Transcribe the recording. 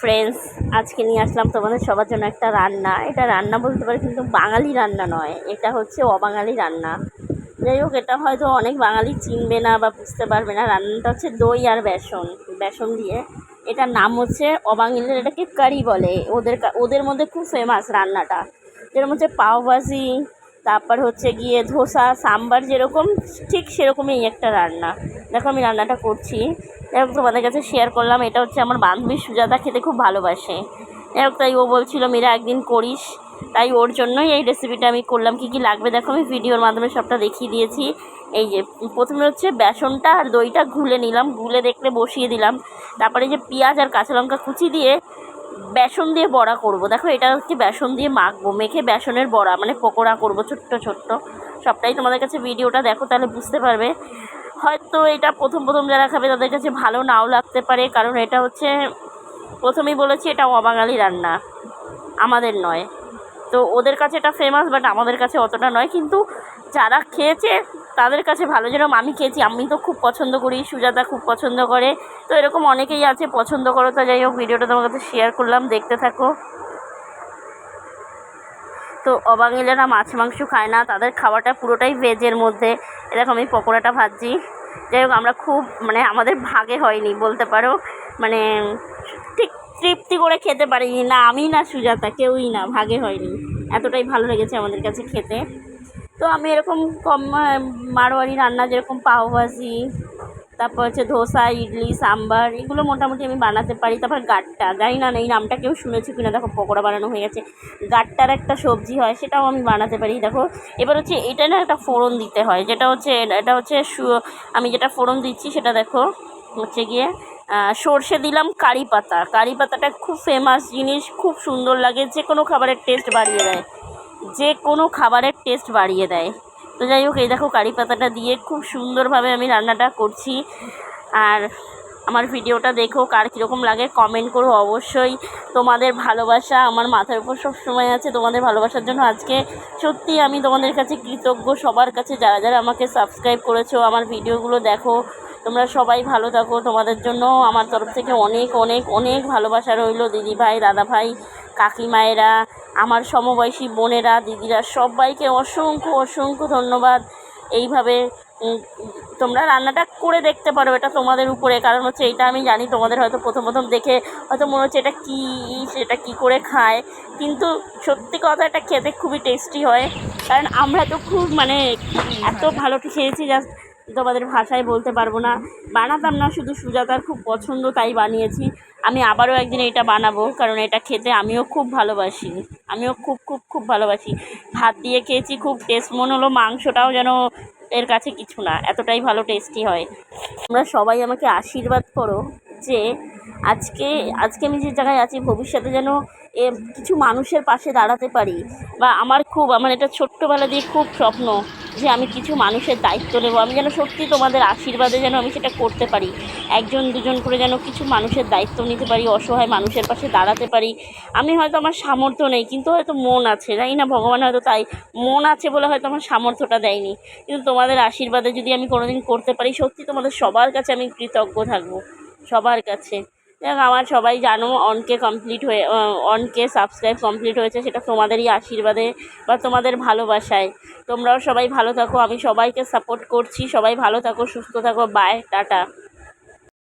Friends আজকে নিয়ে আসলাম তোমাদের সবার জন্য একটা রান্না। এটা রান্না বলতে পারে কিন্তু বাঙালি রান্না নয়, এটা হচ্ছে অবাঙালি রান্না। যাই হোক, এটা হয়তো অনেক বাঙালি চিনবে না বা বুঝতে পারবে না। রান্নাটা হচ্ছে দই আর বেসন বেসন দিয়ে। এটার নাম হচ্ছে অবাঙালির এটাকে কারি বলে। ওদের ওদের মধ্যে খুব ফেমাস রান্নাটা। যেরকম হচ্ছে পাওভাজি, তারপর হচ্ছে গিয়ে ধোসা, সাম্বার যেরকম, ঠিক সেরকমই একটা রান্না। দেখো আমি রান্নাটা করছি। যাই তোমাদের কাছে শেয়ার করলাম। এটা হচ্ছে আমার বান্ধবী সুজাতা, খেতে খুব ভালোবাসে। যাই তাই ও বলছিল, মীরা, একদিন করিস। তাই ওর জন্যই এই রেসিপিটা আমি করলাম। কী কী লাগবে? দেখো, আমি ভিডিওর মাধ্যমে সবটা দেখিয়ে দিয়েছি। এই যে, প্রথমে হচ্ছে বেসনটা আর দইটা ঘুলে নিলাম। ঘুলে দেখলে বসিয়ে দিলাম। তারপরে যে পেঁয়াজ আর কাঁচা লঙ্কা কুচি দিয়ে বেসন দিয়ে বড়া করব। দেখো, এটা হচ্ছে বেসন দিয়ে মাখবো, মেখে বেসনের বড়া মানে পকোড়া করব, ছোট্ট ছোট্ট। সবটাই তোমাদের কাছে ভিডিওটা দেখো, তাহলে বুঝতে পারবে। হয়তো এটা প্রথম প্রথম যারা খাবে তাদের কাছে ভালো নাও লাগতে পারে, কারণ এটা হচ্ছে প্রথমেই বলেছি এটা অবাঙালি রান্না। আমাদের নয়। তো ওদের কাছে এটা ফেমাস বাট আমাদের কাছে অতটা নয়। কিন্তু যারা খেয়েছে, তাদের কাছে ভালো। যেরকম আমি খেয়েছি, আমি তো খুব পছন্দ করি, সুজাতা খুব পছন্দ করে। তো এরকম অনেকেই আছে, পছন্দ করো তো যাই হোক, ভিডিওটা তোমার কাছে শেয়ার করলাম, দেখতে থাকো। তো অবাঙালিরা মাছ, মাংস খায় না। তাদের খাওয়াটা পুরোটাই ভেজের মধ্যে। এরকম আমি পকোড়াটা ভাজছি। যাই হোক, আমরা খুব মানে আমাদের ভাগে হয়নি, বলতে পারো। মানে ঠিক তৃপ্তি করে খেতে পারিনি। না, আমি না সুজাতা, কেউই না, ভাগে হয়নি। এতটাই ভালো লেগেছে আমাদের কাছে খেতে। তো আমি এরকম কম, মারোয়ারি রান্না যেরকম পাওভাজি তারপর হচ্ছে ধোসা, ইডলি, সাম্বার, এগুলো মোটামুটি আমি বানাতে পারি। তারপর গাট্টা, জানি না এই নামটা কেউ শুনেছো কিনা। দেখো, পকোড়া বানানো হয়ে গেছে। গাট্টার একটা সবজি হয়, সেটাও আমি বানাতে পারি। দেখো, এবার হচ্ছে এটা না একটা ফোড়ন দিতে হয়, যেটা হচ্ছে, এটা হচ্ছে আমি যেটা ফোড়ন দিচ্ছি সেটা দেখো, হচ্ছে গিয়ে সর্ষে দিলাম কারি পাতা। কারি পাতাটা খুব ফেমাস জিনিস, খুব সুন্দর লাগে যে কোনো খাবারের টেস্ট বাড়িয়ে দেয়। যে কোনো খাবারের টেস্ট বাড়িয়ে দেয়। তো যাই হোক, এই দেখো কারি পাতাটা দিয়ে খুব সুন্দরভাবে আমি রান্নাটা করছি। আর আমার ভিডিওটা দেখো, কার কীরকম লাগে কমেন্ট করো অবশ্যই। তোমাদের ভালোবাসা আমার মাথার উপর সব সময় আছে, তোমাদের ভালোবাসার জন্য আজকে সত্যি আমি তোমাদের কাছে কৃতজ্ঞ। সবার কাছে যারা যারা আমাকে সাবস্ক্রাইব করেছ, আমার ভিডিওগুলো দেখো, তোমরা সবাই ভালো থাকো। তোমাদের জন্য আমার তরফ থেকে অনেক অনেক অনেক ভালোবাসা রইল। দিদি ভাই দাদা ভাই কাকিমায়েরা আমার সমবয়সী বোনেরা, দিদিরা, সবাইকে অসংখ্য অসংখ্য ধন্যবাদ। এইভাবে তোমরা রান্নাটা করে দেখতে পারো, এটা তোমাদের উপরে। কারণ হচ্ছে এটা আমি জানি, তোমাদের হয়তো প্রথম প্রথম দেখে হয়তো মনে হচ্ছে এটা কী সেটা কী করে খায়। কিন্তু সত্যি কথা, এটা খেতে খুবই টেস্টি হয়। কারণ আমরা তো খুব মানে এত ভালো খেয়েছি জাস্ট তোমাদের ভাষায় বলতে পারব না। বানাতাম না, শুধু সুজাতার খুব পছন্দ তাই বানিয়েছি। আমি আবারও একদিন এটা বানাবো, কারণ এটা খেতে আমিও খুব ভালোবাসি। আমিও খুব খুব খুব ভালোবাসি। ভাত দিয়ে খেয়েছি, খুব টেস্ট মনে হলো মাংসটাও যেন এর কাছে কিছু না, এতটাই ভালো টেস্টি হয়। তোমরা সবাই আমাকে আশীর্বাদ করো যে আজকে আজকে আমি যে জায়গায় আছি, ভবিষ্যতে যেন এ কিছু মানুষের পাশে দাঁড়াতে পারি। বা আমার খুব, আমার এটা ছোট্টবেলা দিয়ে খুব স্বপ্ন। যে আমি কিছু মানুষের দায়িত্ব নেব, আমি যেন সত্যি তোমাদের আশীর্বাদে যেন আমি সেটা করতে পারি। একজন দুজন করে যেন কিছু মানুষের দায়িত্ব নিতে পারি, অসহায় মানুষের পাশে দাঁড়াতে পারি। আমি হয়তো আমার সামর্থ্য নেই, কিন্তু হয়তো মন আছে জানি না? ভগবান হয়তো তাই, মন আছে বলে হয়তো আমার সামর্থ্যটা দেয়নি। কিন্তু তোমাদের আশীর্বাদে যদি আমি কোনোদিন করতে পারি, সত্যি তোমাদের সবার কাছে আমি কৃতজ্ঞ থাকব, সবার কাছে। দেখ, আমার সবাই জানো, অনকে কমপ্লিট হয়ে অনকে সাবস্ক্রাইব কমপ্লিট হয়েছে, সেটা তোমাদেরই আশীর্বাদে বা তোমাদের ভালোবাসায়। তোমরাও সবাই ভালো থাকো, আমি সবাইকে সাপোর্ট করছি, সবাই ভালো থাকো, সুস্থ থাকো বাই টাটা।